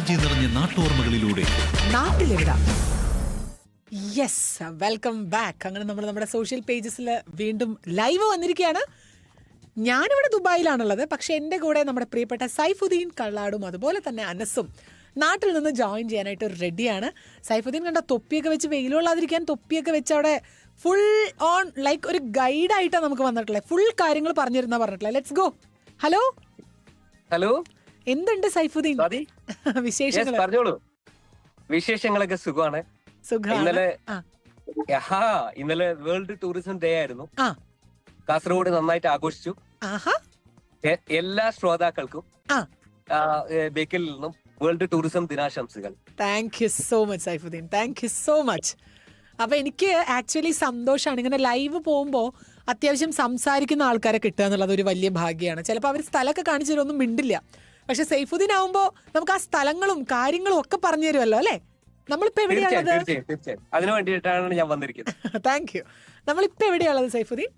നൊസ്റ്റാൾജി നിറഞ്ഞ നാട്ടോർമ്മകളിലൂടെ. നാട്ടിലെവിടാ? യെസ് വെൽക്കം ബാക്ക് അങ്ങനെ നമ്മൾ നമ്മുടെ സോഷ്യൽ പേജസിൽ വീണ്ടും ലൈവ് വന്നിരിക്കുകയാണ്. ഞാനിവിടെ ദുബായിലാണുള്ളത്. പക്ഷെ എന്റെ കൂടെ നമ്മുടെ പ്രിയപ്പെട്ട സൈഫുദ്ദീൻ കള്ളാടും അതുപോലെ തന്നെ അനസും നാട്ടിൽ നിന്ന് ജോയിൻ ചെയ്യാനായിട്ട് റെഡിയാണ് സൈഫുദ്ദീൻ കണ്ട തൊപ്പിയൊക്കെ വെച്ച് വെയിലുള്ളാതിരിക്കാൻ തൊപ്പിയൊക്കെ വെച്ച് അവിടെ ഫുൾ ഓൺ ലൈക്ക് ഒരു ഗൈഡായിട്ടാണ് നമുക്ക് വന്നിട്ടുള്ളത്. ഫുൾ കാര്യങ്ങൾ പറഞ്ഞിരുന്ന പറഞ്ഞിട്ടുള്ളത്. ലെറ്റ്സ് ഗോ ഹലോ ഹലോ എന്തുണ്ട് സൈഫുദ്ദീൻ? വിശേഷങ്ങൾ പറഞ്ഞോളൂ. വിശേഷങ്ങളൊക്കെ സുഖമാണ്. ഇന്നലെ ഇന്നലെ വേൾഡ് ടൂറിസം ഡേ ആയിരുന്നു. കാസർഗോഡ് നന്നായിട്ട് ആഘോഷിച്ചു. എല്ലാ ശ്രോതാക്കൾക്കും ബേക്കലിൽ നിന്നും world tourism ദിനാശംസകൾ. Thank you so much Saifuddin. Thank you so much അപ്പൊ എനിക്ക് ആക്ച്വലി സന്തോഷമാണ് ഇങ്ങനെ ലൈവ് പോകുമ്പോൾ അത്യാവശ്യം സംസാരിക്കുന്ന ആൾക്കാരെ കിട്ടുക എന്നുള്ളത് ഒരു വലിയ ഭാഗ്യമാണ്. ചിലപ്പോൾ അവർ സ്ഥലമൊക്കെ കാണിച്ചു തരുമൊന്നും മിണ്ടില്ല. പക്ഷെ സൈഫുദ്ദീൻ ആവുമ്പോ നമുക്ക് ആ സ്ഥലങ്ങളും കാര്യങ്ങളും ഒക്കെ പറഞ്ഞു തരുമല്ലോ അല്ലേ? നമ്മളിപ്പോ എവിടെയാണ് എവിടെയാണുള്ളത് തീർച്ചയായും തീർച്ചയായും. അതിനു വേണ്ടിയിട്ടാണ് ഞാൻ വന്നിരിക്കുന്നത്. താങ്ക് യു നമ്മളിപ്പോ എവിടെയാണ് സൈഫുദ്ദീൻ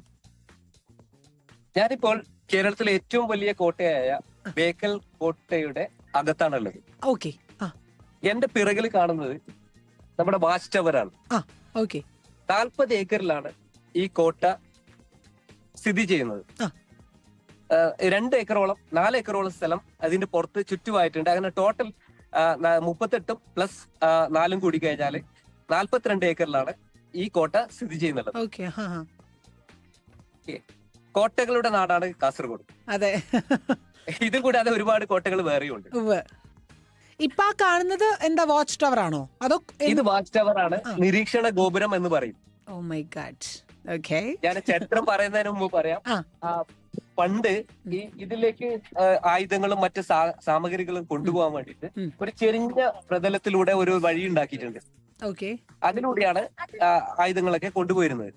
ഞാനിപ്പോൾ കേരളത്തിലെ ഏറ്റവും വലിയ കോട്ടയായ ബേക്കൽ കോട്ടയുടെ അകത്താണുള്ളത്. ഓക്കെ എന്റെ പിറകിൽ കാണുന്നത് നമ്മുടെ വാച്ച് ടവറാണ്. ഓക്കെ നാൽപ്പത് ഏക്കറിലാണ് ഈ കോട്ട സ്ഥിതി ചെയ്യുന്നത്. രണ്ട് ഏക്കറോളം നാല് ഏക്കറോളം സ്ഥലം അതിന്റെ പുറത്ത് ചുറ്റുമായിട്ടുണ്ട്. അങ്ങനെ ടോട്ടൽ മുപ്പത്തെട്ടും പ്ലസ് നാലും കൂടി കഴിഞ്ഞാൽ നാൽപ്പത്തിരണ്ട് ഏക്കറിലാണ് ഈ കോട്ട സ്ഥിതി ഹാ കോട്ടകളുടെ നാടാണ് കാസർഗോഡ്. അതെ. ഇത് കൂടാതെ ഒരുപാട് കോട്ടകൾ വേറെയുണ്ട് ഇപ്പൊ കാണുന്നത് എന്താ വാച്ച് ടവർ ആണോ? അതോ ഇത് വാച്ച് ടവർ ആണ്. നിരീക്ഷണ ഗോപുരം എന്ന് പറയും. ഓ മൈ ഗാഡ് ഓക്കെ ഞാൻ ചരിത്രം പറയുന്നതിന് മുമ്പ് പറയാം. പണ്ട് ഈ ഇതിലേക്ക് ആയുധങ്ങളും മറ്റ് സാ- സാമഗ്രികളും കൊണ്ടുപോകാൻ വേണ്ടിയിട്ട് ഒരു ചെറിയ പ്രതലത്തിലൂടെ ഒരു വഴി ഉണ്ടാക്കിയിട്ടുണ്ട്. ഓക്കെ. അതിലൂടെയാണ് ആയുധങ്ങളൊക്കെ കൊണ്ടുപോയിരുന്നത്.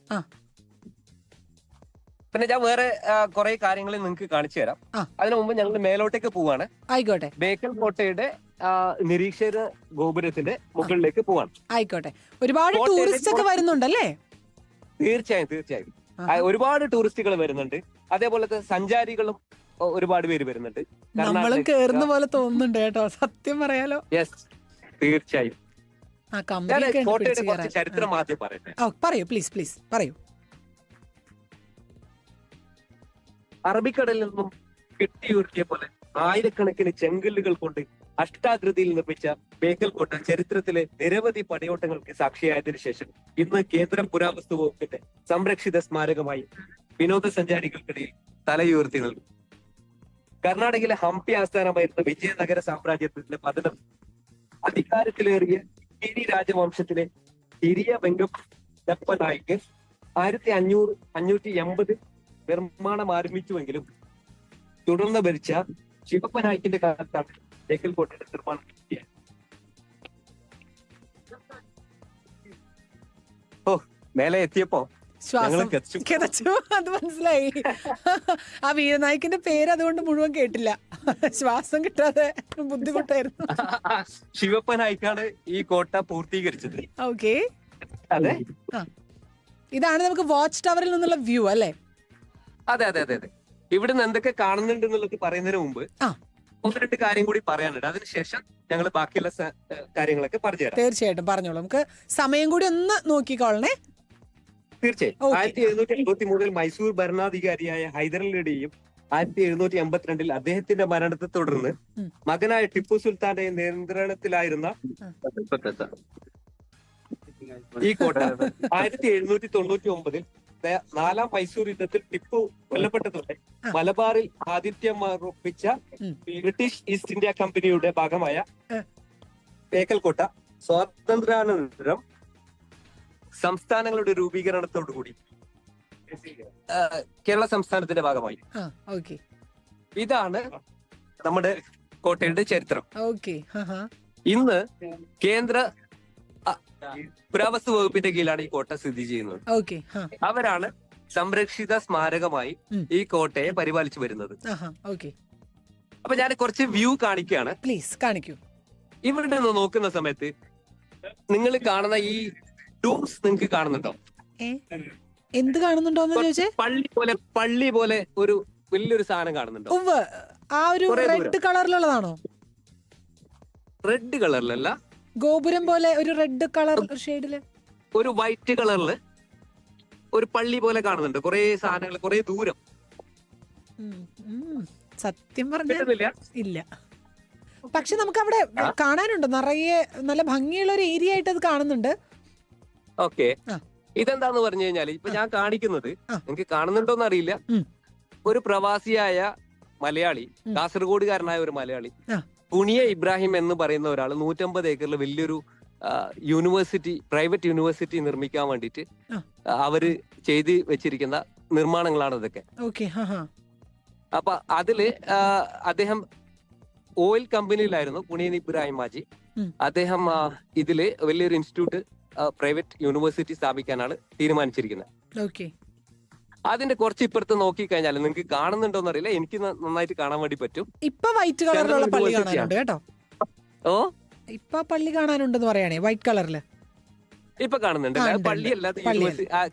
പിന്നെ ഞാൻ വേറെ കുറെ കാര്യങ്ങൾ നിങ്ങൾക്ക് കാണിച്ചു തരാം. അതിനു മുമ്പ് ഞങ്ങൾ മേലോട്ടേക്ക് പോവാണ്. ആയിക്കോട്ടെ. ബേക്കൽ കോട്ടയുടെ നിരീക്ഷക ഗോപുരത്തിന്റെ മുകളിലേക്ക് പോവാണ്. ആയിക്കോട്ടെ. ഒരുപാട് ടൂറിസ്റ്റ് ഒക്കെ വരുന്നുണ്ടല്ലേ? തീർച്ചയായും തീർച്ചയായും. ഒരുപാട് ടൂറിസ്റ്റുകൾ വരുന്നുണ്ട്. അതേപോലെ സഞ്ചാരികളും ഒരുപാട് പേര് വരുന്നുണ്ട്. നമ്മളും കേറുന്ന പോലെ തോന്നുന്നുണ്ട് കേട്ടോ. സത്യം പറയാലോ. യെസ് തീർച്ചയായും. ചരിത്രം ആദ്യം പറയട്ടെ. ആ, പറയൂ പ്ലീസ് പ്ലീസ് പറയൂ. അറബിക്കടലിൽ നിന്നും കെട്ടിയുരുട്ടിയ പോലെ ആയിരക്കണക്കിന് ചെങ്കല്ലുകൾ കൊണ്ട് അഷ്ടാകൃതിയിൽ നിർമ്മിച്ച ബേക്കൽ കോട്ട ചരിത്രത്തിലെ നിരവധി പണിയോട്ടങ്ങൾക്ക് സാക്ഷിയായതിനു ശേഷം ഇന്ന് കേന്ദ്ര പുരാവസ്തു വകുപ്പിന്റെ സംരക്ഷിത സ്മാരകമായി വിനോദസഞ്ചാരികൾക്കിടയിൽ തലയുയർത്തി നൽകും കർണാടകയിലെ ഹംപി ആസ്ഥാനമായിരുന്ന വിജയനഗര സാമ്രാജ്യത്തിന്റെ പതനം അധികാരത്തിലേറിയ ഗിരി രാജവംശത്തിലെ ഹിരിയ വെങ്കപ്പ നായിക്ക് ആയിരത്തി അഞ്ഞൂറ് അഞ്ഞൂറ്റി എൺപത് നിർമ്മാണം ആരംഭിച്ചുവെങ്കിലും തുടർന്ന് ഭരിച്ച ശിവപ്പ നായിക്കിന്റെ കാലത്താണ് ബേക്കൽ കോട്ടയുടെ നിർമ്മാണം പൂർത്തിയായത്. ഓ മേലെ എത്തിയപ്പോ കിതച്ചു. അത് മനസ്സിലായി. ആ വീരനായിക്കിന്റെ പേര് അതുകൊണ്ട് മുഴുവൻ കേട്ടില്ല. ശ്വാസം കിട്ടാതെ ബുദ്ധിമുട്ടായിരുന്നു. ശിവപ്പ നായിക്കാണ് ഈ കോട്ട പൂർത്തീകരിച്ചത്. ഓക്കെ. അതെ. ഇതാണ് നമുക്ക് വാച്ച് ടവറിൽ നിന്നുള്ള വ്യൂ അല്ലേ? അതെ അതെ അതെ അതെ. ഇവിടുന്ന് എന്തൊക്കെ കാണുന്നുണ്ട് എന്നുള്ളത് പറയുന്നതിന് മുമ്പ് ആ. ഒന്ന് രണ്ട് കാര്യം കൂടി പറയാനുണ്ട്. അതിനുശേഷം ഞങ്ങൾ ബാക്കിയുള്ള കാര്യങ്ങളൊക്കെ പറഞ്ഞുതരാം. തീർച്ചയായിട്ടും പറഞ്ഞോളൂ. നമുക്ക് സമയം കൂടി ഒന്ന് നോക്കിക്കോളണേ. തീർച്ചയായും. ആയിരത്തി എഴുന്നൂറ്റി എൺപത്തി മൂന്നിൽ മൈസൂർ ഭരണാധികാരിയായ ഹൈദരലിയുടെയും ആയിരത്തി എഴുന്നൂറ്റി എൺപത്തിരണ്ടിൽ അദ്ദേഹത്തിന്റെ മരണത്തെ തുടർന്ന്. മകനായ ടിപ്പു സുൽത്താന്റെ നിയന്ത്രണത്തിലായിരുന്ന ഈ കോട്ട ആയിരത്തി എഴുന്നൂറ്റി തൊണ്ണൂറ്റി ഒമ്പതിൽ നാലാം മൈസൂർ യുദ്ധത്തിൽ ടിപ്പു കൊല്ലപ്പെട്ടതോടെ മലബാറിൽ ആതിഥ്യം ഉറപ്പിച്ച ബ്രിട്ടീഷ് ഈസ്റ്റ് ഇന്ത്യ കമ്പനിയുടെ ഭാഗമായ തേക്കൽക്കോട്ട കോട്ട സ്വാതന്ത്ര്യാനന്തരം സംസ്ഥാനങ്ങളുടെ രൂപീകരണത്തോടുകൂടി കേരള സംസ്ഥാനത്തിന്റെ ഭാഗമായി. ഇതാണ് നമ്മുടെ കോട്ടയുടെ ചരിത്രം. ഇന്ന് കേന്ദ്ര പുരാവസ്തു വകുപ്പിന്റെ കീഴിലാണ് ഈ കോട്ട സ്ഥിതി ചെയ്യുന്നത്. ഓക്കെ അവരാണ് സംരക്ഷിത സ്മാരകമായി ഈ കോട്ടയെ പരിപാലിച്ചു വരുന്നത്. ഓക്കെ. അപ്പൊ ഞാൻ കുറച്ച് വ്യൂ കാണിക്കുകയാണ്. പ്ലീസ് കാണിക്കൂ. ഇവിടെ നിന്ന് നോക്കുന്ന സമയത്ത് നിങ്ങൾ കാണുന്ന ഈ ടൂംസ് നിങ്ങൾക്ക് കാണുന്നുണ്ടോ? എന്ത് കാണുന്നുണ്ടോ പള്ളി പോലെ പള്ളി പോലെ ഒരു വലിയൊരു സാധനം കാണുന്നുണ്ടോ? ആ ഒരു റെഡ് കളറിലുള്ളതാണോ റെഡ് കളറിലല്ല ഗോപുരം പോലെ ഒരു റെഡ് കളർ ഷെയ്ഡിൽ ഒരു വൈറ്റ് കളറിൽ ഒരു പള്ളി പോലെ കാണുന്നുണ്ട്. കുറെ സാധനങ്ങൾ കുറെ ദൂരം. സത്യം പറഞ്ഞില്ല ഇല്ല. പക്ഷെ നമുക്ക് അവിടെ കാണാനുണ്ട്. നിറയെ നല്ല ഭംഗിയുള്ള ഒരു ഏരിയ ആയിട്ട് അത് കാണുന്നുണ്ട്. ഓക്കെ. ഇതെന്താന്ന് പറഞ്ഞു കഴിഞ്ഞാൽ ഇപ്പൊ ഞാൻ കാണിക്കുന്നത് എനിക്ക് നിങ്ങൾക്ക് കാണുന്നുണ്ടോന്ന് അറിയില്ല. ഒരു പ്രവാസിയായ മലയാളി. കാസർഗോഡുകാരനായ ഒരു മലയാളി പുണിയ ഇബ്രാഹിം എന്ന് പറയുന്ന ഒരാൾ നൂറ്റമ്പത് ഏക്കറിൽ വലിയൊരു യൂണിവേഴ്സിറ്റി പ്രൈവറ്റ് യൂണിവേഴ്സിറ്റി നിർമ്മിക്കാൻ വേണ്ടിയിട്ട് അവർ ചെയ്തു വെച്ചിരിക്കുന്ന നിർമ്മാണങ്ങളാണ് ഇതൊക്കെ. അപ്പൊ അതിൽ അദ്ദേഹം ഓയിൽ കമ്പനിയിലായിരുന്നു പുണിയൻ ഇബ്രാഹിം മാജി. അദ്ദേഹം ഇതിൽ വലിയൊരു ഇൻസ്റ്റിറ്റ്യൂട്ട് പ്രൈവറ്റ് യൂണിവേഴ്സിറ്റി സ്ഥാപിക്കാനാണ് തീരുമാനിച്ചിരിക്കുന്നത്. ഓക്കെ. അതിന്റെ കുറച്ച് ഇപ്പുറത്ത് നോക്കി കഴിഞ്ഞാൽ നിങ്ങൾക്ക് കാണുന്നുണ്ടോന്ന് അറിയില്ല എനിക്ക് നന്നായിട്ട് കാണാൻ വേണ്ടി പറ്റും. ഇപ്പൊ വൈറ്റ് കളറിലുള്ള പള്ളി കാണാനുണ്ട് കേട്ടോ. ഓ? ഇപ്പൊ പള്ളി കാണാനുണ്ടെന്ന് പറയണേ വൈറ്റ് കളറിൽ ഇപ്പൊ കാണുന്നുണ്ട് പള്ളി അല്ലാതെ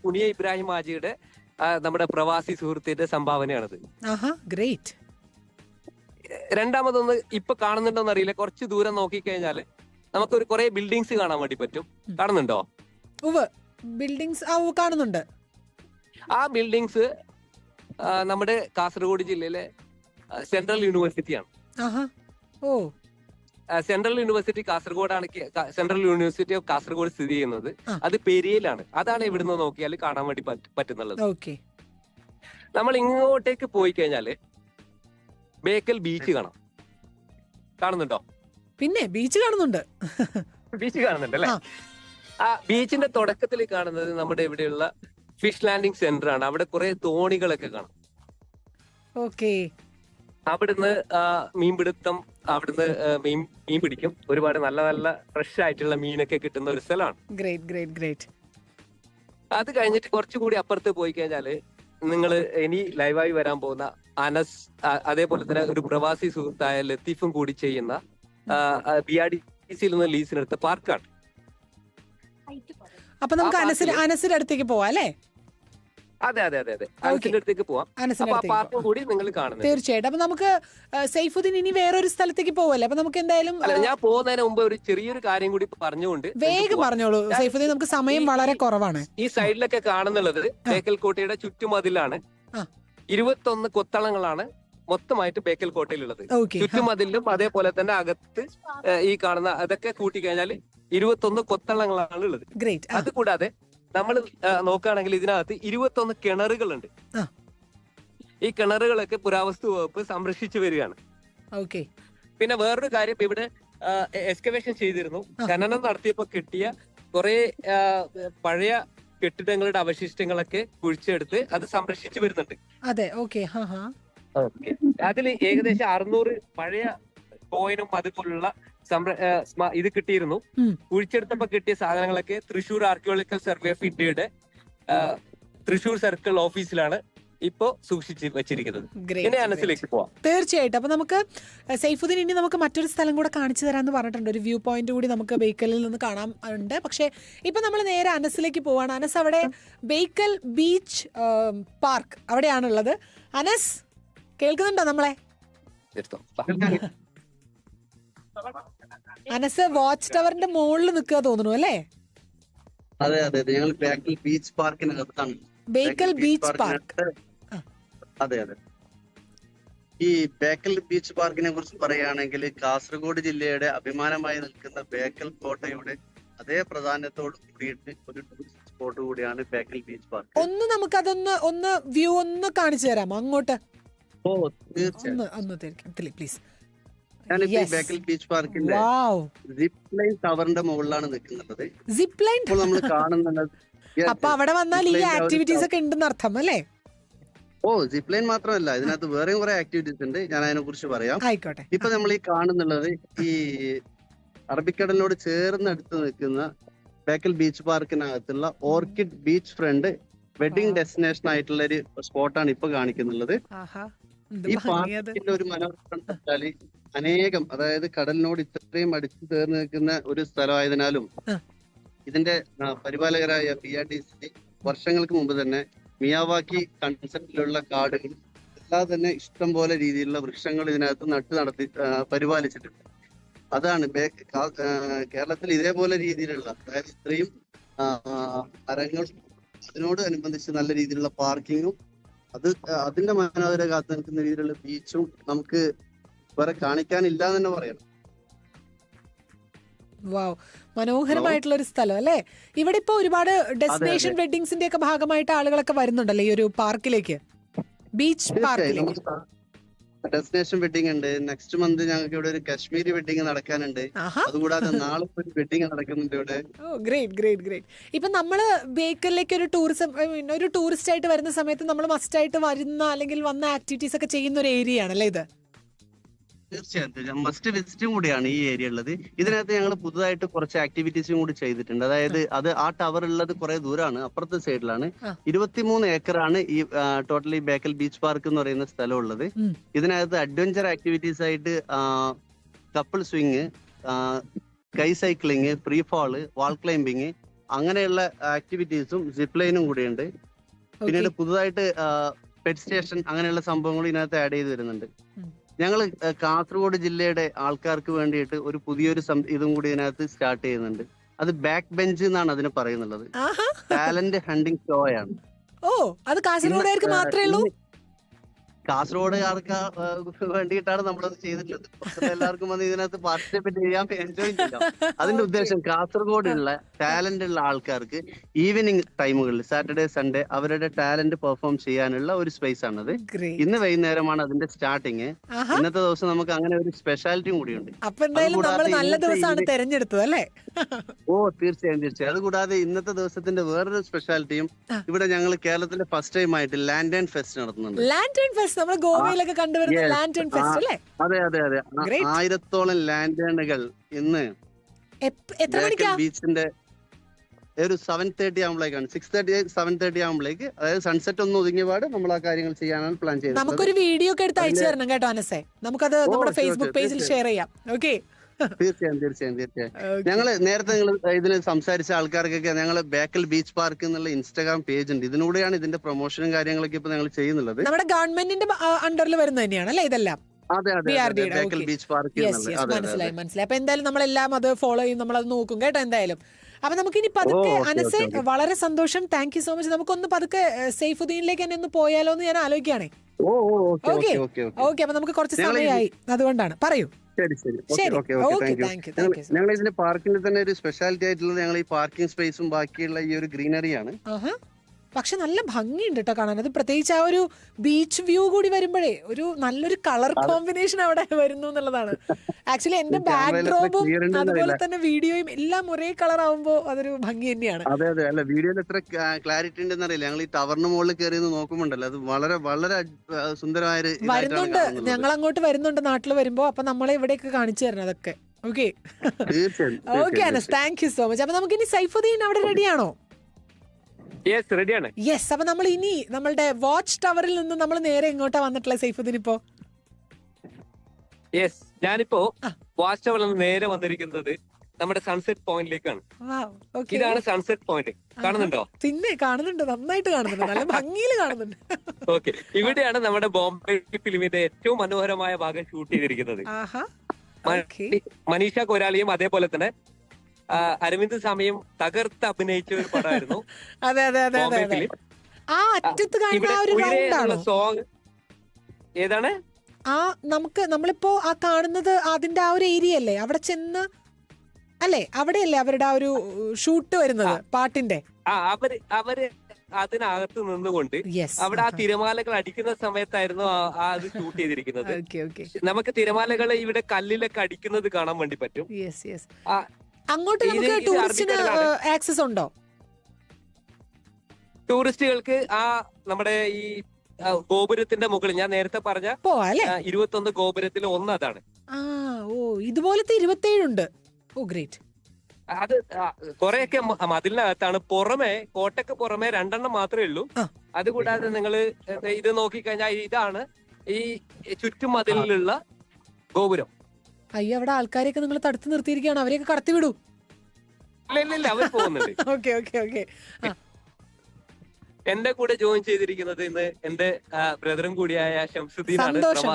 കുനിയ ഇബ്രാഹിം ആജിയുടെ നമ്മുടെ പ്രവാസി സുഹൃത്തിന്റെ സംഭാവനയാണത്. ഗ്രേറ്റ് രണ്ടാമതൊന്ന് ഇപ്പൊ കാണുന്നുണ്ടോന്ന് അറിയില്ല കുറച്ച് ദൂരം നോക്കിക്കഴിഞ്ഞാൽ നമുക്കൊരു കുറെ ബിൽഡിങ്സ് കാണാൻ വേണ്ടി പറ്റും. കാണുന്നുണ്ടോ? ബിൽഡിങ്സ് കാണുന്നുണ്ട്. ആ ബിൽഡിങ്സ് നമ്മുടെ കാസർഗോഡ് ജില്ലയിലെ സെൻട്രൽ യൂണിവേഴ്സിറ്റിയാണ് ഓ. സെൻട്രൽ യൂണിവേഴ്സിറ്റി കാസർഗോഡാണ് സെൻട്രൽ യൂണിവേഴ്സിറ്റി ഓഫ് കാസർഗോഡ് സ്ഥിതി ചെയ്യുന്നത്. അത് പെരിയയിലാണ്. അതാണ് ഇവിടുന്ന് നോക്കിയാൽ കാണാൻ വേണ്ടി പറ്റ- പറ്റുന്നുള്ളത്. നമ്മൾ ഇങ്ങോട്ടേക്ക് പോയി കഴിഞ്ഞാൽ ബേക്കൽ ബീച്ച് കാണാം. കാണുന്നുണ്ടോ? പിന്നെ ബീച്ച് കാണുന്നുണ്ട്. ബീച്ച് കാണുന്നുണ്ട് അല്ലേ. ആ. ബീച്ചിന്റെ തുടക്കത്തിൽ കാണുന്നത് നമ്മുടെ ഇവിടെയുള്ള ഫിഷ് ലാൻഡിംഗ് സെന്റർ ആണ് അവിടെ കുറെ തോണികളൊക്കെ കാണാം. ഓക്കെ. അവിടുന്ന് മീൻപിടുത്തം അവിടുന്ന് മീൻ മീൻ പിടിക്കും. ഒരുപാട് നല്ല നല്ല ഫ്രഷ് ആയിട്ടുള്ള മീനൊക്കെ കിട്ടുന്ന ഒരു സ്ഥലമാണ്. Great great great. അത് കഴിഞ്ഞിട്ട് കുറച്ചുകൂടി അപ്പുറത്ത് പോയി കഴിഞ്ഞാൽ നിങ്ങൾ ഇനി ലൈവായി വരാൻ പോകുന്ന അനസ് അതേപോലെ തന്നെ ഒരു പ്രവാസി സുഹൃത്തായ ലത്തീഫും കൂടി ചെയ്യുന്ന ബി ആർ ഡി സിയിൽ നിന്ന് ലീസിനെടുത്ത പാർക്കാണ് അപ്പൊ നമുക്ക് ആ അനസിൽ അനസിന്റെ അടുത്തേക്ക് പോവാം അല്ലേ? അതെ അതെ അതെ അതെ. അനസിന്റെ അടുത്തേക്ക് പോവാം. അനസിന്റെ കൂടി നിങ്ങൾ കാണുന്നത്. തീർച്ചയായിട്ടും. അപ്പൊ നമുക്ക് സൈഫുദ്ദീൻ ഇനി വേറൊരു സ്ഥലത്തേക്ക് പോവല്ലേ? അപ്പൊ നമുക്ക് എന്തായാലും ഞാൻ പോകുന്നതിന് മുമ്പ് ഒരു ചെറിയൊരു കാര്യം കൂടി പറഞ്ഞുകൊണ്ട് വേഗം. പറഞ്ഞോളൂ. സൈഫുദ്ദീൻ നമുക്ക് സമയം വളരെ കുറവാണ്. ഈ സൈഡിലൊക്കെ കാണുന്നുള്ളത് ബേക്കൽ കോട്ടയുടെ ചുറ്റുമതിലാണ്. ഇരുപത്തൊന്ന് കൊത്തളങ്ങളാണ് മൊത്തമായിട്ട് ബേക്കൽ കോട്ടയിലുള്ളത് ചുറ്റുമതിലും അതേപോലെ തന്നെ അകത്ത് ഈ കാണുന്ന അതൊക്കെ കൂട്ടിക്കഴിഞ്ഞാൽ ഇരുപത്തൊന്ന് കൊത്തളങ്ങളാണ് ഉള്ളത്. ഗ്രേറ്റ് അത് കൂടാതെ നമ്മൾ നോക്കുകയാണെങ്കിൽ ഇതിനകത്ത് ഇരുപത്തൊന്ന് കിണറുകളുണ്ട്. ഈ കിണറുകളൊക്കെ പുരാവസ്തു വകുപ്പ് സംരക്ഷിച്ചു വരികയാണ്. ഓക്കെ പിന്നെ വേറൊരു കാര്യം ഇവിടെ എക്സ്കവേഷൻ ചെയ്തിരുന്നു. ഖനനം നടത്തിയപ്പോ കിട്ടിയ കുറെ പഴയ കെട്ടിടങ്ങളുടെ അവശിഷ്ടങ്ങളൊക്കെ കുഴിച്ചെടുത്ത് അത് സംരക്ഷിച്ചു വരുന്നുണ്ട്. അതെ ഓക്കെ അതിൽ ഏകദേശം അറുന്നൂറ് പഴയ കോയിനും അതുപോലുള്ള സംര- ഇത് കിട്ടിയിരുന്നു. കുഴിച്ചെടുത്തപ്പോ കിട്ടിയ സാധനങ്ങളൊക്കെ തൃശൂർ ആർക്കിയോളജിക്കൽ സർവേ ഓഫ് ഇന്ത്യയുടെ തൃശൂർ സർക്കിൾ ഓഫീസിലാണ് ഇപ്പോ സൂക്ഷിച്ച് വെച്ചിരിക്കുന്നത്. അനസിലേക്ക് പോവാം. തീർച്ചയായിട്ടും. അപ്പൊ നമുക്ക് സൈഫുദ്ദീൻ ഇനി നമുക്ക് മറ്റൊരു സ്ഥലം കൂടെ കാണിച്ചു തരാന്ന് പറഞ്ഞിട്ടുണ്ട്. ഒരു വ്യൂ പോയിന്റ് കൂടി നമുക്ക് ബേക്കലിൽ നിന്ന് കാണാൻ ഉണ്ട്. പക്ഷേ ഇപ്പൊ നമ്മൾ നേരെ അനസിലേക്ക് പോവാണ്. അനസ് അവിടെ ബേക്കൽ ബീച്ച് പാർക്ക് അവിടെയാണുള്ളത്. അനസ് കേൾക്കുന്നുണ്ടോ നമ്മളെ? അനസ് വാച്ച് ടവറിന്റെ മുകളിൽ നിൽക്കുക തോന്നുന്നു അല്ലേ? അതെ അതെ അതെ. ഞങ്ങൾ ബേക്കൽ ബീച്ച് പാർക്കിനകത്താണ് ബേക്കൽ ബീച്ച് പാർക്ക് അതെ അതെ. ഈ ബേക്കൽ ബീച്ച് പാർക്കിനെ കുറിച്ച് പറയുകയാണെങ്കിൽ കാസർഗോഡ് ജില്ലയുടെ അഭിമാനമായി നിൽക്കുന്ന ബേക്കൽ കോട്ടയുടെ അതേ പ്രാധാന്യത്തോട് കൂടിയിട്ട് ഒരു ടൂറിസ്റ്റ് സ്പോട്ട് കൂടിയാണ് ബേക്കൽ ബീച്ച് പാർക്ക് ഒന്ന് നമുക്ക് അതൊന്ന് ഒന്ന് വ്യൂ ഒന്ന് കാണിച്ചു തരാമോ? അങ്ങോട്ട്. ഓ തീർച്ചയായും. പ്ലീസ് ഞാനിപ്പോ ഈ ബേക്കൽ ബീച്ച് പാർക്കിന്റെ വാവ് സിപ്പ് ലൈൻ ടവറിന്റെ മുകളിലാണ് നിൽക്കുന്നത്. സിപ്പ് ലൈൻ ഇപ്പോൾ നമ്മൾ കാണുന്നത് Yes, അപ്പൊ അവിടെ വന്നാൽ ഈ Zip line ആ ആക്ടിവിറ്റീസ് ഒക്കെ ഉണ്ടെന്ന് അർത്ഥം അല്ലേ? ഓ സിപ്പ് ലൈൻ മാത്രമല്ല. ഇതിനകത്ത് വേറെയും കുറെ ആക്ടിവിറ്റീസ് ഉണ്ട്. ഞാൻ അതിനെ കുറിച്ച് പറയാം. ആയിക്കോട്ടെ. ഇപ്പൊ നമ്മൾ ഈ കാണുന്നുള്ളത് ഈ അറബിക്കടലിനോട് ചേർന്ന് അടുത്ത് നിൽക്കുന്ന Bekal beach പാർക്കിനകത്തുള്ള orchid beach front wedding. Destination ആയിട്ടുള്ള ഒരു സ്പോട്ടാണ് ഇപ്പൊ കാണിക്കുന്നുള്ളത്. ആഹാ. എന്ത് ഈ ഭംഗിയത് പാർക്കിന്റെ ഒരു മനോഹരം വെച്ചാൽ അനേകം അതായത് കടലിനോട് ഇത്രയും അടിച്ചു ചേർന്ന് നിൽക്കുന്ന ഒരു സ്ഥലമായതിനാലും ഇതിന്റെ പരിപാലകരായ പി ആർ ഡി സി വർഷങ്ങൾക്ക് മുമ്പ് തന്നെ മിയാവാക്കി കൺസെപ്റ്റിലുള്ള കാടുകൾ എല്ലാം തന്നെ ഇഷ്ടം പോലെ രീതിയിലുള്ള വൃക്ഷങ്ങൾ ഇതിനകത്ത് നട്ട് നടത്തി പരിപാലിച്ചിട്ടുണ്ട്. അതാണ് കേരളത്തിൽ ഇതേപോലെ രീതിയിലുള്ള അതായത് ഇത്രയും ആ, അതിനോട് അനുബന്ധിച്ച് നല്ല രീതിയിലുള്ള പാർക്കിങ്ങും അത് അതിന്റെ മനോഹര കാത്തു നിൽക്കുന്ന രീതിയിലുള്ള ബീച്ചും നമുക്ക് വേറെ കാണിക്കാനില്ല എന്ന് തന്നെ പറയണം. വാവ് മനോഹരമായിട്ടുള്ള ഒരു സ്ഥലം അല്ലേ? ഇവിടെ ഇപ്പൊ ഒരുപാട് ഡെസ്റ്റിനേഷൻ വെഡിങ്സിന്റെ ഒക്കെ ഭാഗമായിട്ട് ആളുകളൊക്കെ വരുന്നുണ്ടല്ലോ ഈ ഒരു പാർക്കിലേക്ക്. ബീച്ച് പാർക്ക് പാർക്കിലേക്ക് ഡെസ്റ്റിനേഷൻ വെഡിങ് ഉണ്ട്. നെക്സ്റ്റ് മന്ത് ഞങ്ങൾക്ക് ഇവിടെ ഒരു കശ്മീരി വെഡിങ് നടക്കാനുണ്ട്. അതുകൂടാതെ നാളെ ഒരു വെഡിങ് നടക്കുന്നുണ്ട് ഇവിടെ. ഓ ഗ്രേറ്റ് ഗ്രേറ്റ് ഗ്രേറ്റ് ഇപ്പൊ നമ്മൾ ബേക്കറിലേക്ക് ഒരു ടൂറിസം ഒരു ടൂറിസ്റ്റ് ആയിട്ട് വരുന്ന സമയത്ത് നമ്മൾ മസ്റ്റ് ആയിട്ട് വരുന്ന അല്ലെങ്കിൽ വന്ന ആക്ടിവിറ്റീസ് ഒക്കെ ചെയ്യുന്ന ഒരു ഏരിയ ആണല്ലേ ഇത്? തീർച്ചയായിട്ടും. മസ്റ്റ് വിസിറ്റും കൂടിയാണ് ഈ ഏരിയ ഉള്ളത്. ഇതിനകത്ത് ഞങ്ങൾ പുതുതായിട്ട് കുറച്ച് ആക്ടിവിറ്റീസും കൂടി ചെയ്തിട്ടുണ്ട്. അതായത് അത് ആ ടവർ ഉള്ളത് കുറെ ദൂരമാണ് അപ്പുറത്തെ സൈഡിലാണ്. ഇരുപത്തിമൂന്ന് ഏക്കറാണ് ഈ ടോട്ടലി ബേക്കൽ ബീച്ച് പാർക്ക് എന്ന് പറയുന്ന സ്ഥലം ഉള്ളത് ഇതിനകത്ത് അഡ്വഞ്ചർ ആക്ടിവിറ്റീസ് ആയിട്ട് കപ്പിൾ സ്വിങ് കൈ cycling free fall wall climbing അങ്ങനെയുള്ള ആക്ടിവിറ്റീസും സിപ്പ് ലൈനും കൂടിയുണ്ട്. പിന്നീട് പുതുതായിട്ട് പെറ്റ് സ്റ്റേഷൻ അങ്ങനെയുള്ള സംഭവങ്ങൾ ഇതിനകത്ത് ആഡ് ചെയ്ത് വരുന്നുണ്ട്. ഞങ്ങൾ കാസർഗോഡ് ജില്ലയുടെ ആൾക്കാർക്ക് വേണ്ടിയിട്ട് ഒരു പുതിയൊരു ഇതും കൂടി ഇതിനകത്ത് സ്റ്റാർട്ട് ചെയ്യുന്നുണ്ട്. അത് ബാക്ക് ബെഞ്ച് എന്നാണ് അതിന് പറയുന്നുള്ളത്. ടാലന്റ് ഹണ്ടിങ് ഷോ ആണ്. ഓ അത് കാസർഗോഡുകാർക്ക് മാത്രമേ ഉള്ളൂ? കാസർഗോഡുകാർക്ക് ആ, വേണ്ടിയിട്ടാണ് നമ്മളത് ചെയ്തിട്ടുള്ളത്. എല്ലാവർക്കും വന്ന് ഇതിനകത്ത് പാർട്ടിസിപ്പേറ്റ് ചെയ്യാൻ എൻജോയ് ചെയ്യാം അതിന്റെ. ഉദ്ദേശം കാസർഗോഡുള്ള ടാലന്റ് ഉള്ള ആൾക്കാർക്ക് ഈവനിങ് ടൈമുകളിൽ സാറ്റർഡേ സൺഡേ അവരുടെ ടാലന്റ് പെർഫോം ചെയ്യാനുള്ള ഒരു സ്പേസ് ആണത്. ഇന്ന് വൈകുന്നേരമാണ് അതിന്റെ സ്റ്റാർട്ടിങ് ഇന്നത്തെ ദിവസം നമുക്ക് അങ്ങനെ ഒരു സ്പെഷ്യാലിറ്റിയും കൂടിയുണ്ട്. നല്ല ദിവസമാണ് തെരഞ്ഞെടുത്തത് അല്ലേ? ഓ തീർച്ചയായും തീർച്ചയായും. അതുകൂടാതെ ഇന്നത്തെ ദിവസത്തിന്റെ വേറൊരു സ്പെഷ്യാലിറ്റിയും ഇവിടെ ഞങ്ങൾ കേരളത്തിന്റെ ഫസ്റ്റ് ടൈം ആയിട്ട് ലാൻഡ് ആൻഡ് ഫെസ്റ്റ് നടത്തുന്നുണ്ട് ഫെസ്റ്റ് നമ്മൾ ഗോവയിലൊക്കെ കണ്ടുവരുന്ന. ലാൻഡേൺ ഫെസ്റ്റ് അല്ലേ? അതെ അതെ അതെ. ആയിരത്തോളം ലാൻഡേണുകൾ ഇന്ന് എത്ര മണിക്കാ? ബീച്ചിന്റെ ഒരു സെവൻ തേർട്ടി ആകുമ്പോഴേക്കാണ് സിക്സ് തേർട്ടി സെവൻ തേർട്ടി ആകുമ്പോഴേക്ക് അതായത് സൺസെറ്റ് ഒന്ന് ഒതുങ്ങിയ പാട് നമ്മൾ ആ കാര്യങ്ങൾ ചെയ്യാനാണ് പ്ലാൻ ചെയ്യുന്നത് നമുക്കൊരു വീഡിയോ ഒക്കെ എടുത്ത് അയച്ചു തരണം കേട്ടോ അനസേ. നമുക്കത് നമ്മുടെ ഫേസ്ബുക്ക് പേജിൽ ഷെയർ ചെയ്യാം. ഓക്കെ തീർച്ചയായും തീർച്ചയായും തീർച്ചയായും. ഞങ്ങൾ നേരത്തെ നിങ്ങൾ ഇതിന് സംസാരിച്ച ആൾക്കാർക്കൊക്കെ ഞങ്ങൾ ബേക്കൽ ബീച്ച് പാർക്ക് എന്നുള്ള ഇൻസ്റ്റാഗ്രാം പേജ് ഉണ്ട് ഇതിലൂടെയാണ് ഇതിന്റെ പ്രൊമോഷനും കാര്യങ്ങളൊക്കെ ഇപ്പൊ ഞങ്ങൾ ചെയ്യുന്നുള്ളത് നമ്മുടെ ഗവൺമെന്റിന്റെ അണ്ടറിൽ വരുന്നത് തന്നെയാണ് അല്ലേ ഇതെല്ലാം? മനസ്സിലായി മനസ്സിലായി. അപ്പൊ എന്തായാലും നമ്മളെല്ലാം അത് ഫോളോ ചെയ്യും നമ്മൾ അത് നോക്കും കേട്ടോ എന്തായാലും. അപ്പൊ നമുക്ക് ഇനി പതുക്കെ അനസെ. വളരെ സന്തോഷം. താങ്ക് യു സോ മച്ച് നമുക്കൊന്ന് പതുക്കെ സൈഫുദ്ദീനിലേക്ക് തന്നെ ഒന്ന് പോയാലോ എന്ന് ഞാൻ ആലോചിക്കുകയാണേ. Okay okay. അപ്പൊ നമുക്ക് കുറച്ച് സമയമായി. അതുകൊണ്ടാണ്. പറയൂ. ശരി ശരി. ഓക്കെ ഓക്കെ താങ്ക് യു ഞങ്ങൾ ഇതിന്റെ പാർക്കിന്റെ തന്നെ ഒരു സ്പെഷ്യാലിറ്റി ആയിട്ടുള്ളത് ഞങ്ങൾ ഈ പാർക്കിംഗ് സ്പേസും ബാക്കിയുള്ള ഈ ഒരു ഗ്രീനറിയാണ് പക്ഷെ നല്ല ഭംഗിയുണ്ട് കേട്ടോ കാണാൻ. അത് പ്രത്യേകിച്ച് ആ ഒരു ബീച്ച് വ്യൂ കൂടി വരുമ്പോഴേ ഒരു നല്ലൊരു കളർ കോമ്പിനേഷൻ അവിടെ വരുന്നു എന്നുള്ളതാണ്. ആക്ച്വലി എന്റെ ബാക്ക്ഡ്രോപ്പും അതുപോലെ തന്നെ വീഡിയോയും എല്ലാം ഒരേ കളർ ആവുമ്പോ അതൊരു ഭംഗി തന്നെയാണ്. അതെ അതെ. അല്ല വീഡിയോയിൽ എത്ര ക്ലാരിറ്റി ഉണ്ടെന്ന് അറിയില്ല. ഞങ്ങൾ ഈ ടവറിന് മുകളിൽ കയറി നോക്കുമ്പോണ്ടല്ലോ. അത് വളരെ വളരെ സുന്ദരമായ വരുന്നുണ്ട്. ഞങ്ങൾ അങ്ങോട്ട് വരുന്നുണ്ട് നാട്ടിൽ വരുമ്പോ. അപ്പൊ നമ്മളെ ഇവിടെയൊക്കെ കാണിച്ചു തരണം അതൊക്കെ. Okay okay Anas thank you so much അപ്പൊ നമുക്ക് ഇനി സൈഫുദ്ദീൻ അവിടെ റെഡിയാണോ റെഡിയാണ് യെസ് അപ്പൊ നമ്മൾ ഇനി നമ്മളുടെ വാച്ച് ടവറിൽ നിന്ന് നമ്മൾ നേരെ ഇങ്ങോട്ടാ വന്നിട്ടുള്ള സൈഫുദ്ദീൻ ഇപ്പോ? യെസ് ഞാനിപ്പോ. വാച്ച് ടവറിൽ നിന്ന് നേരെ വന്നിരിക്കുന്നത് നമ്മുടെ സൺസെറ്റ് പോയിന്റിലേക്കാണ് ഇതാണ് സൺസെറ്റ് പോയിന്റ് കാണുന്നുണ്ടോ? പിന്നെ കാണുന്നുണ്ട് നന്നായിട്ട് കാണുന്നുണ്ട്. നല്ല ഭംഗിയിൽ കാണുന്നുണ്ട്. ഓക്കെ ഇവിടെയാണ് നമ്മുടെ ബോംബെ ഫിലിമിന്റെ ഏറ്റവും മനോഹരമായ ഭാഗം ഷൂട്ട് ചെയ്തിരിക്കുന്നത്. മനീഷ കൊരാലിയും അതേപോലെ തന്നെ അരവിന്ദ് സമയം തകർത്ത് അഭിനയിച്ച ഒരു പടമായിരുന്നു. അതെ അതെ അതെ അതെ ആ അറ്റത്ത് കാണുന്ന ആ ഒരു സോങ് ഏതാണ്? ആ നമുക്ക് നമ്മളിപ്പോ ആ കാണുന്നത് അതിന്റെ ആ ഒരു ഏരിയ അല്ലേ? അവിടെ ചെന്ന് അല്ലേ? അവിടെയല്ലേ അവരുടെ ആ ഒരു ഷൂട്ട് വരുന്നത് പാട്ടിന്റെ? അവർ അവർ അതിനകത്ത് നിന്നുകൊണ്ട് അവിടെ ആ തിരമാലകൾ അടിക്കുന്ന സമയത്തായിരുന്നു അത് ഷൂട്ട് ചെയ്തിരിക്കുന്നത്. നമുക്ക് തിരമാലകൾ ഇവിടെ കല്ലിലൊക്കെ അടിക്കുന്നത് കാണാൻ വേണ്ടി പറ്റും. അങ്ങോട്ട് നമുക്ക് ടൂറിസ്റ്റിന് ആക്സസ് ഉണ്ടോ? ടൂറിസ്റ്റുകൾക്ക് ആ നമ്മുടെ ഈ ഗോപുരത്തിന്റെ മുകളിൽ ഞാൻ നേരത്തെ പറഞ്ഞ ഇരുപത്തി ഒന്ന് ഗോപുരത്തിൽ ഒന്ന് അതാണ്. ആ ഓ ഇതുപോലത്തെ ഇരുപത്തിയേഴുണ്ട് ഓ ഗ്രേറ്റ് അത് കൊറേയൊക്കെ മതിലിനകത്താണ്. പുറമെ കോട്ടയ്ക്ക് പുറമെ രണ്ടെണ്ണം മാത്രമേ ഉള്ളൂ. അതുകൂടാതെ നിങ്ങൾ ഇത് നോക്കിക്കഴിഞ്ഞാൽ ഇതാണ് ഈ ചുറ്റും മതിലിലുള്ള ഗോപുരം. അയ്യോ അവിടെ ആൾക്കാരെയൊക്കെ നിങ്ങൾ തടുത്തു നിർത്തിയിരിക്കുകയാണ്. അവരെയൊക്കെ കടത്തി വിടൂ. Okay okay okay. എന്റെ കൂടെ ജോയിൻ ചെയ്തിരിക്കുന്നത് ഇന്ന് എന്റെ ബ്രദറും കൂടിയായ സന്തോഷം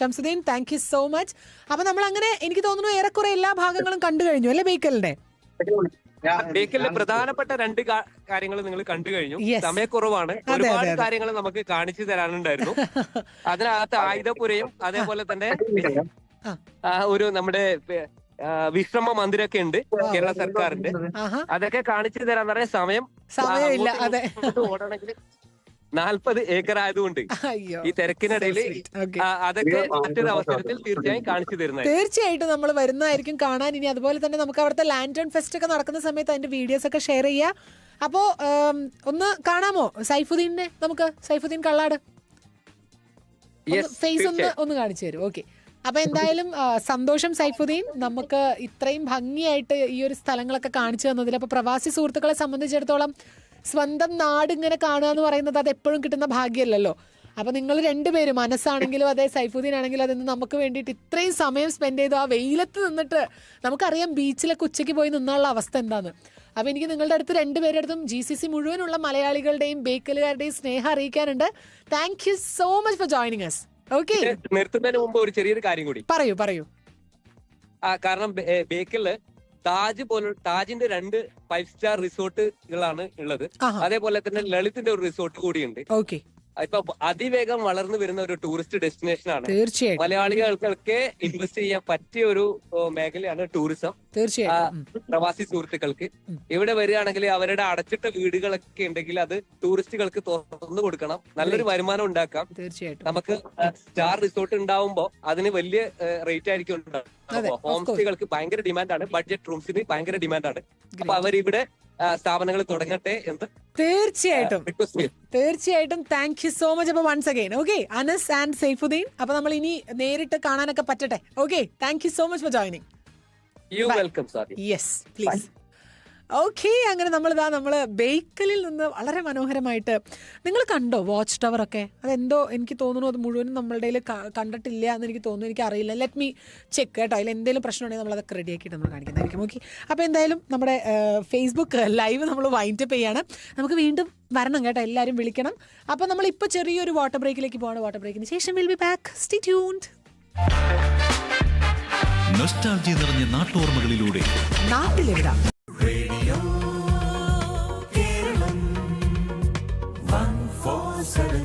Shamsuddin. Thank you so much അപ്പൊ നമ്മൾ അങ്ങനെ എനിക്ക് തോന്നുന്നു ഏറെക്കുറെ എല്ലാ ഭാഗങ്ങളും കണ്ടു കഴിഞ്ഞു അല്ലെ ബേക്കലിന്റെ? ബേക്കലിന്റെ പ്രധാനപ്പെട്ട രണ്ട് കാര്യങ്ങൾ നിങ്ങൾ കണ്ടു കഴിഞ്ഞു. സമയക്കുറവാണ്. ഒരുപാട് കാര്യങ്ങൾ നമുക്ക് കാണിച്ചു തരാനുണ്ടായിരുന്നു. അതിനകത്ത് ആയുധപുരയും അതേപോലെ തന്നെ ആ. ഒരു നമ്മുടെ വിശ്രമ മന്ദിരമൊക്കെ ഉണ്ട് കേരള സർക്കാരിന്റെ അതൊക്കെ കാണിച്ചു തരാൻ പറയാൻ സമയം സമയമില്ല അതെ. ഓടണമെങ്കിൽ നാൽപ്പത് ഏക്കർ ആയതുകൊണ്ട് അയ്യോ. ഈ തിരക്കിനിടയിൽ അതൊക്കെ മറ്റൊരു അവസരത്തിൽ തീർച്ചയായും കാണിച്ചു തരുന്നത് തീർച്ചയായിട്ടും നമ്മൾ വരുന്നതായിരിക്കും കാണാൻ. ഇനി അതുപോലെ തന്നെ നമുക്ക് അവിടുത്തെ ലാൻഡേൺ ഫെസ്റ്റ് ഒക്കെ നടക്കുന്ന സമയത്ത് അതിന്റെ വീഡിയോസ് ഒക്കെ ഷെയർ ചെയ്യാം. അപ്പോ ഒന്ന് കാണാമോ? സൈഫുദ്ദീനെ നമുക്ക്? സൈഫുദ്ദീൻ കള്ളാട്? ഫേസ് ഒന്ന് ഒന്ന് കാണിച്ചു തരും. ഓക്കെ അപ്പൊ എന്തായാലും സന്തോഷം സൈഫുദ്ദീൻ. നമുക്ക് ഇത്രയും ഭംഗിയായിട്ട് ഈ ഒരു സ്ഥലങ്ങളൊക്കെ കാണിച്ചു തന്നതിൽ. അപ്പൊ പ്രവാസി സുഹൃത്തുക്കളെ സംബന്ധിച്ചിടത്തോളം സ്വന്തം നാട് ഇങ്ങനെ കാണുക എന്ന് പറയുന്നത് അത് എപ്പോഴും കിട്ടുന്ന ഭാഗ്യമല്ലല്ലോ. അപ്പൊ നിങ്ങൾ രണ്ടുപേരും മനസ്സാണെങ്കിലും അതെ സൈഫുദ്ദീൻ ആണെങ്കിലും അതിന് നമുക്ക് വേണ്ടിയിട്ട് ഇത്രയും സമയം സ്പെൻഡ് ചെയ്തു. ആ വെയിലത്ത് നിന്നിട്ട് നമുക്കറിയാം ബീച്ചിലൊക്കെ ഉച്ചയ്ക്ക് പോയി നിന്നുള്ള അവസ്ഥ എന്താണ് അപ്പൊ എനിക്ക് നിങ്ങളുടെ അടുത്ത് രണ്ടുപേരുടെ അടുത്തും ജി സി സി മുഴുവനുള്ള മലയാളികളുടെയും ബേക്കലുകാരുടെയും സ്നേഹം അറിയിക്കാനുണ്ട്. Thank you so much for joining us നിർത്തുന്നതിന് മുമ്പ് ഒരു ചെറിയൊരു കാര്യം കൂടി. പറയൂ പറയൂ. ആ കാരണം ബേക്കലിൽ താജ് പോലെ താജിന്റെ രണ്ട് ഫൈവ് സ്റ്റാർ റിസോർട്ടുകളാണ് ഉള്ളത്. അതേപോലെ തന്നെ ലളിതിന്റെ ഒരു റിസോർട്ട് കൂടിയുണ്ട്. ഓക്കെ ഇപ്പൊ അതിവേഗം വളർന്നു വരുന്ന ഒരു ടൂറിസ്റ്റ് ഡെസ്റ്റിനേഷൻ ആണ്. തീർച്ചയായും മലയാളികൾക്കൊക്കെ ഇൻവെസ്റ്റ് ചെയ്യാൻ പറ്റിയ ഒരു മേഖലയാണ് ടൂറിസം തീർച്ചയായും പ്രവാസി സുഹൃത്തുക്കൾക്ക്. ഇവിടെ വരികയാണെങ്കിൽ അവരുടെ അടച്ചിട്ട വീടുകളൊക്കെ ഉണ്ടെങ്കിൽ അത് ടൂറിസ്റ്റുകൾക്ക് തുറന്നു കൊടുക്കണം. നല്ലൊരു വരുമാനം ഉണ്ടാക്കാം. തീർച്ചയായിട്ടും. നമുക്ക് സ്റ്റാർ റിസോർട്ട് ഉണ്ടാവുമ്പോ അതിന് വലിയ റേറ്റ് ആയിരിക്കും ഉണ്ടാവും ഹോം. സ്റ്റേകൾക്ക് ഭയങ്കര ഡിമാൻഡാണ് ബഡ്ജറ്റ് റൂംസിന് ഭയങ്കര ഡിമാൻഡാണ് അപ്പൊ. അവരിവിടെ സ്ഥാപനങ്ങൾ തുടങ്ങട്ടെ എന്ന്. തീർച്ചയായിട്ടും. തീർച്ചയായിട്ടും താങ്ക് യു സോ മച്ച് അപ്പൊ once again okay Anas and Saifuddin. അപ്പൊ നമ്മൾ ഇനി നേരിട്ട് കാണാനൊക്കെ പറ്റട്ടെ. Okay thank you so much for joining you welcome sir yes please okay അങ്ങനെ നമ്മളിതാ നമ്മൾ ബേക്കലിൽ നിന്ന് വളരെ മനോഹരമായിട്ട് നിങ്ങൾ കണ്ടോ വാച്ച് ടവർ ഒക്കെ? അതെന്തോ എനിക്ക് തോന്നുന്നു അത് മുഴുവനും നമ്മളുടെ കണ്ടിട്ടില്ല എന്ന് എനിക്ക് തോന്നുന്നു. എനിക്ക് അറിയില്ല ലെറ്റ് മീ ചെക്ക് കേട്ടോ. അതിൽ എന്തെങ്കിലും പ്രശ്നമുണ്ടെങ്കിൽ നമ്മളത് റെഡി റെഡിയാക്കിയിട്ട് നമ്മൾ കാണിക്കുന്നതായിരിക്കും. ഓക്കെ അപ്പോൾ എന്തായാലും നമ്മുടെ ഫേസ്ബുക്ക് ലൈവ് നമ്മൾ വൈൻഡ് അപ്പ് ചെയ്യാണ്. നമുക്ക് വീണ്ടും വരണം കേട്ടോ. എല്ലാവരും വിളിക്കണം. അപ്പോൾ നമ്മൾ ഇപ്പോൾ ചെറിയൊരു വാട്ടർ ബ്രേക്കിലേക്ക് പോകണം വാട്ടർ ബ്രേക്കിന് ശേഷം will be back stay tuned nostalgia നിറഞ്ഞ നാട്ടോർമ്മകളിലൂടെ. നാട്ടിലെവിടാ? Radio Keralam. One four seven